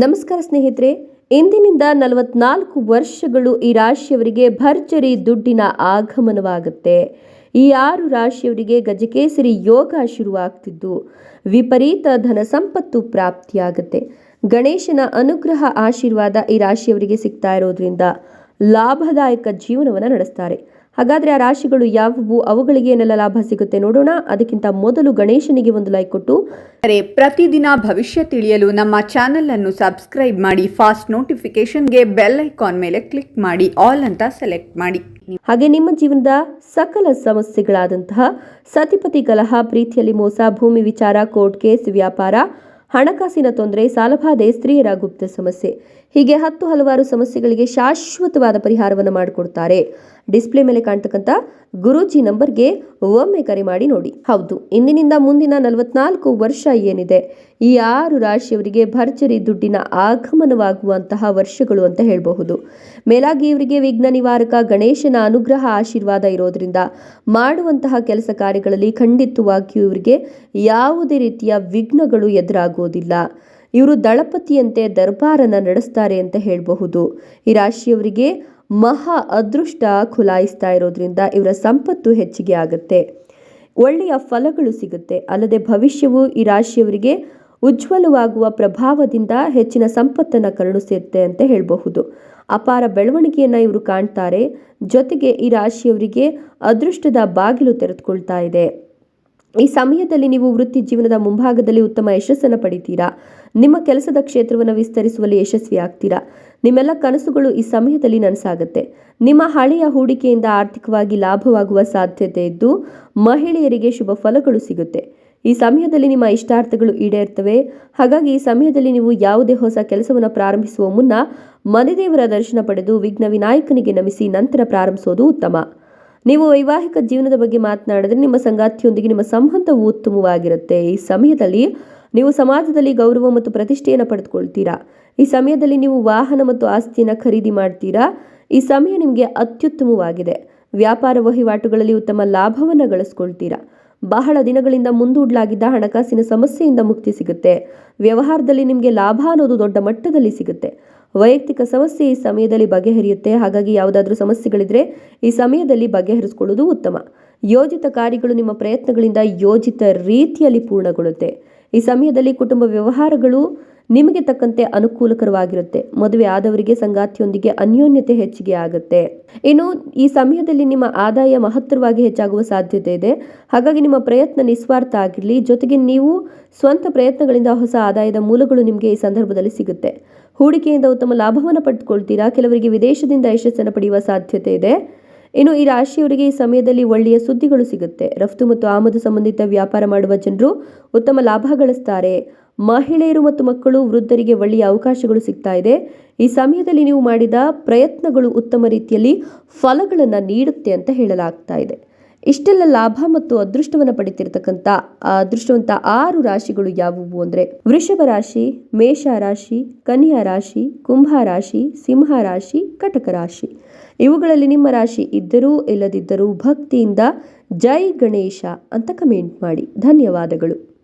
ನಮಸ್ಕಾರ ಸ್ನೇಹಿತರೆ, ಇಂದಿನಿಂದ ನಲವತ್ನಾಲ್ಕು ವರ್ಷಗಳು ಈ ರಾಶಿಯವರಿಗೆ ಭರ್ಜರಿ ದುಡ್ಡಿನ ಆಗಮನವಾಗುತ್ತೆ. ಈ ಆರು ರಾಶಿಯವರಿಗೆ ಗಜಕೇಸರಿ ಯೋಗ ಶುರುವಾಗ್ತಿದ್ದು. ವಿಪರೀತ ಧನ ಸಂಪತ್ತು ಪ್ರಾಪ್ತಿಯಾಗುತ್ತೆ. ಗಣೇಶನ ಅನುಗ್ರಹ ಆಶೀರ್ವಾದ ಈ ರಾಶಿಯವರಿಗೆ ಸಿಗ್ತಾ ಇರೋದ್ರಿಂದ ಲಾಭದಾಯಕ ಜೀವನವನ್ನು ನಡೆಸ್ತಾರೆ. ಹಾಗಾದ್ರೆ ಆ ರಾಶಿಗಳು ಯಾವುವು? ಅವುಗಳಿಗೆ ಏನೆಲ್ಲ ಲಾಭ ಸಿಗುತ್ತೆ ನೋಡೋಣ. ಅದಕ್ಕಿಂತ ಮೊದಲು ಗಣೇಶನಿಗೆ ಒಂದು ಲೈಕ್ ಕೊಟ್ಟು ಅರೆ ಪ್ರತಿದಿನ ಭವಿಷ್ಯ ತಿಳಿಯಲು ನಮ್ಮ ಚಾನೆಲ್ ಅನ್ನು ಸಬ್ಸ್ಕ್ರೈಬ್ ಮಾಡಿ ಫಾಸ್ಟ್ ನೋಟಿಫಿಕೇಶನ್ಗೆ ಬೆಲ್ ಐಕಾನ್ ಮೇಲೆ ಕ್ಲಿಕ್ ಮಾಡಿ ಆಲ್ ಅಂತ ಸೆಲೆಕ್ಟ್ ಮಾಡಿ. ಹಾಗೆ ನಿಮ್ಮ ಜೀವನದ ಸಕಲ ಸಮಸ್ಯೆಗಳಾದಂತಹ ಸತಿಪತಿ ಕಲಹ ಪ್ರೀತಿಯಲ್ಲಿ ಮೋಸ ಭೂಮಿ ವಿಚಾರ ಕೋರ್ಟ್ ಕೇಸ್ ವ್ಯಾಪಾರ ಹಣಕಾಸಿನ ತೊಂದರೆ ಸಾಲಬಾಧೆ ಸ್ತ್ರೀಯರ ಗುಪ್ತ ಸಮಸ್ಯೆ ಹೀಗೆ ಹತ್ತು ಹಲವಾರು ಸಮಸ್ಯೆಗಳಿಗೆ ಶಾಶ್ವತವಾದ ಪರಿಹಾರವನ್ನು ಮಾಡಿಕೊಡ್ತಾರೆ. ಡಿಸ್ಪ್ಲೇ ಮೇಲೆ ಕಾಣ್ತಕ್ಕಂಥ ಗುರೂಜಿ ನಂಬರ್ಗೆ ಒಮ್ಮೆ ಕರೆ ಮಾಡಿ ನೋಡಿ. ಹೌದು, ಇಂದಿನಿಂದ ಮುಂದಿನ ನಲವತ್ನಾಲ್ಕು ವರ್ಷ ಏನಿದೆ? ಈ ಆರು ರಾಶಿಯವರಿಗೆ ಭರ್ಜರಿ ದುಡ್ಡಿನ ಆಗಮನವಾಗುವಂತಹ ವರ್ಷಗಳು ಅಂತ ಹೇಳಬಹುದು. ಮೇಲಾಗಿ ಇವರಿಗೆ ವಿಘ್ನ ನಿವಾರಕ ಗಣೇಶನ ಅನುಗ್ರಹ ಆಶೀರ್ವಾದ ಇರೋದ್ರಿಂದ ಮಾಡುವಂತಹ ಕೆಲಸ ಕಾರ್ಯಗಳಲ್ಲಿ ಖಂಡಿತವಾಗಿಯೂ ಇವರಿಗೆ ಯಾವುದೇ ರೀತಿಯ ವಿಘ್ನಗಳು ಎದುರಾಗುವುದಿಲ್ಲ ಇವರು ದಳಪತಿಯಂತೆ ದರ್ಬಾರನ್ನು ನಡೆಸ್ತಾರೆ ಅಂತ ಹೇಳಬಹುದು. ಈ ರಾಶಿಯವರಿಗೆ ಮಹಾ ಅದೃಷ್ಟ ಖುಲಾಯಿಸ್ತಾ ಇರೋದ್ರಿಂದ ಇವರ ಸಂಪತ್ತು ಹೆಚ್ಚಿಗೆ ಆಗುತ್ತೆ. ಒಳ್ಳೆಯ ಫಲಗಳು ಸಿಗುತ್ತೆ. ಅಲ್ಲದೆ ಭವಿಷ್ಯವು ಈ ರಾಶಿಯವರಿಗೆ ಉಜ್ವಲವಾಗುವ ಪ್ರಭಾವದಿಂದ ಹೆಚ್ಚಿನ ಸಂಪತ್ತನ್ನು ಕರುಣಿಸುತ್ತೆ ಅಂತ ಹೇಳಬಹುದು. ಅಪಾರ ಬೆಳವಣಿಗೆಯನ್ನು ಇವರು ಕಾಣ್ತಾರೆ. ಜೊತೆಗೆ ಈ ರಾಶಿಯವರಿಗೆ ಅದೃಷ್ಟದ ಬಾಗಿಲು ತೆರೆದುಕೊಳ್ತಾ ಇದೆ. ಈ ಸಮಯದಲ್ಲಿ ನೀವು ವೃತ್ತಿ ಜೀವನದ ಮುಂಭಾಗದಲ್ಲಿ ಉತ್ತಮ ಯಶಸ್ಸನ್ನು ಪಡಿತೀರಾ? ನಿಮ್ಮ ಕೆಲಸದ ಕ್ಷೇತ್ರವನ್ನು ವಿಸ್ತರಿಸುವಲ್ಲಿ ಯಶಸ್ವಿ ಆಗ್ತೀರಾ ನಿಮ್ಮೆಲ್ಲ ಕನಸುಗಳು ಈ ಸಮಯದಲ್ಲಿ ನನಸಾಗುತ್ತೆ. ನಿಮ್ಮ ಹಳೆಯ ಹೂಡಿಕೆಯಿಂದ ಆರ್ಥಿಕವಾಗಿ ಲಾಭವಾಗುವ ಸಾಧ್ಯತೆ ಇದ್ದು, ಮಹಿಳೆಯರಿಗೆ ಶುಭ ಫಲಗಳು ಸಿಗುತ್ತೆ. ಈ ಸಮಯದಲ್ಲಿ ನಿಮ್ಮ ಇಷ್ಟಾರ್ಥಗಳು ಈಡೇರ್ತವೆ. ಹಾಗಾಗಿ ಈ ಸಮಯದಲ್ಲಿ ನೀವು ಯಾವುದೇ ಹೊಸ ಕೆಲಸವನ್ನು ಪ್ರಾರಂಭಿಸುವ ಮುನ್ನ ಮನೆದೇವರ ದರ್ಶನ ಪಡೆದು ವಿಘ್ನ ವಿನಾಯಕನಿಗೆ ನಮಿಸಿ ನಂತರ ಪ್ರಾರಂಭಿಸೋದು ಉತ್ತಮ. ನೀವು ವೈವಾಹಿಕ ಜೀವನದ ಬಗ್ಗೆ ಮಾತನಾಡಿದ್ರೆ ನಿಮ್ಮ ಸಂಗಾತಿಯೊಂದಿಗೆ ನಿಮ್ಮ ಸಂಬಂಧವು ಉತ್ತಮವಾಗಿರುತ್ತೆ. ಈ ಸಮಯದಲ್ಲಿ ನೀವು ಸಮಾಜದಲ್ಲಿ ಗೌರವ ಮತ್ತು ಪ್ರತಿಷ್ಠೆಯನ್ನು ಪಡೆದುಕೊಳ್ತೀರಾ? ಈ ಸಮಯದಲ್ಲಿ ನೀವು ವಾಹನ ಮತ್ತು ಆಸ್ತಿಯನ್ನು ಖರೀದಿ ಮಾಡ್ತೀರಾ? ಈ ಸಮಯ ನಿಮಗೆ ಅತ್ಯುತ್ತಮವಾಗಿದೆ. ವ್ಯಾಪಾರ ವಹಿವಾಟುಗಳಲ್ಲಿ ಉತ್ತಮ ಲಾಭವನ್ನು ಗಳಿಸ್ಕೊಳ್ತೀರಾ? ಬಹಳ ದಿನಗಳಿಂದ ಮುಂದೂಡಲಾಗಿದ್ದ ಹಣಕಾಸಿನ ಸಮಸ್ಯೆಯಿಂದ ಮುಕ್ತಿ ಸಿಗುತ್ತೆ. ವ್ಯವಹಾರದಲ್ಲಿ ನಿಮಗೆ ಲಾಭ ಅನ್ನೋದು ದೊಡ್ಡ ಮಟ್ಟದಲ್ಲಿ ಸಿಗುತ್ತೆ. ವೈಯಕ್ತಿಕ ಸಮಸ್ಯೆ ಈ ಸಮಯದಲ್ಲಿ ಬಗೆಹರಿಯುತ್ತೆ. ಹಾಗಾಗಿ ಯಾವುದಾದ್ರೂ ಸಮಸ್ಯೆಗಳಿದ್ರೆ ಈ ಸಮಯದಲ್ಲಿ ಬಗೆಹರಿಸಿಕೊಳ್ಳುವುದು ಉತ್ತಮ. ಯೋಜಿತ ಕಾರ್ಯಗಳು ನಿಮ್ಮ ಪ್ರಯತ್ನಗಳಿಂದ ಯೋಜಿತ ರೀತಿಯಲ್ಲಿ ಪೂರ್ಣಗೊಳ್ಳುತ್ತೆ. ಈ ಸಮಯದಲ್ಲಿ ಕುಟುಂಬ ವ್ಯವಹಾರಗಳು ನಿಮಗೆ ತಕ್ಕಂತೆ ಅನುಕೂಲಕರವಾಗಿರುತ್ತೆ. ಮದುವೆ ಆದವರಿಗೆ ಸಂಗಾತಿಯೊಂದಿಗೆ ಅನ್ಯೋನ್ಯತೆ ಹೆಚ್ಚಿಗೆ ಆಗುತ್ತೆ. ಇನ್ನು ಈ ಸಮಯದಲ್ಲಿ ನಿಮ್ಮ ಆದಾಯ ಮಹತ್ತರವಾಗಿ ಹೆಚ್ಚಾಗುವ ಸಾಧ್ಯತೆ ಇದೆ. ಹಾಗಾಗಿ ನಿಮ್ಮ ಪ್ರಯತ್ನ ನಿಸ್ವಾರ್ಥ ಆಗಿರಲಿ. ಜೊತೆಗೆ ನೀವು ಸ್ವಂತ ಪ್ರಯತ್ನಗಳಿಂದ ಹೊಸ ಆದಾಯದ ಮೂಲಗಳು ನಿಮಗೆ ಈ ಸಂದರ್ಭದಲ್ಲಿ ಸಿಗುತ್ತೆ. ಹೂಡಿಕೆಯಿಂದ ಉತ್ತಮ ಲಾಭವನ್ನು ಪಡೆದುಕೊಳ್ತೀರಾ? ಕೆಲವರಿಗೆ ವಿದೇಶದಿಂದ ಯಶಸ್ಸನ್ನು ಪಡೆಯುವ ಸಾಧ್ಯತೆ ಇದೆ. ಇನ್ನು ಈ ರಾಶಿಯವರಿಗೆ ಈ ಸಮಯದಲ್ಲಿ ಒಳ್ಳೆಯ ಸುದ್ದಿಗಳು ಸಿಗುತ್ತೆ. ರಫ್ತು ಮತ್ತು ಆಮದು ಸಂಬಂಧಿತ ವ್ಯಾಪಾರ ಮಾಡುವ ಜನರು ಉತ್ತಮ ಲಾಭ ಗಳಿಸ್ತಾರೆ. ಮಹಿಳೆಯರು ಮತ್ತು ಮಕ್ಕಳು ವೃದ್ಧರಿಗೆ ಒಳ್ಳೆಯ ಅವಕಾಶಗಳು ಸಿಗ್ತಾ ಇದೆ. ಈ ಸಮಯದಲ್ಲಿ ನೀವು ಮಾಡಿದ ಪ್ರಯತ್ನಗಳು ಉತ್ತಮ ರೀತಿಯಲ್ಲಿ ಫಲಗಳನ್ನು ನೀಡುತ್ತೆ ಅಂತ ಹೇಳಲಾಗ್ತಾ ಇದೆ. ಇಷ್ಟೆಲ್ಲ ಲಾಭ ಮತ್ತು ಅದೃಷ್ಟವನ್ನು ಪಡಿತಿರ್ತಕ್ಕಂಥ ಅದೃಷ್ಟವಂತ ಆರು ರಾಶಿಗಳು ಯಾವುವು ಅಂದರೆ ವೃಷಭ ರಾಶಿ, ಮೇಷ ರಾಶಿ, ಕನ್ಯಾ ರಾಶಿ, ಕುಂಭ ರಾಶಿ, ಸಿಂಹ ರಾಶಿ, ಕಟಕ ರಾಶಿ. ಇವುಗಳಲ್ಲಿ ನಿಮ್ಮ ರಾಶಿ ಇದ್ದರೂ ಇಲ್ಲದಿದ್ದರೂ ಭಕ್ತಿಯಿಂದ ಜೈ ಗಣೇಶ ಅಂತ ಕಮೆಂಟ್ ಮಾಡಿ. ಧನ್ಯವಾದಗಳು.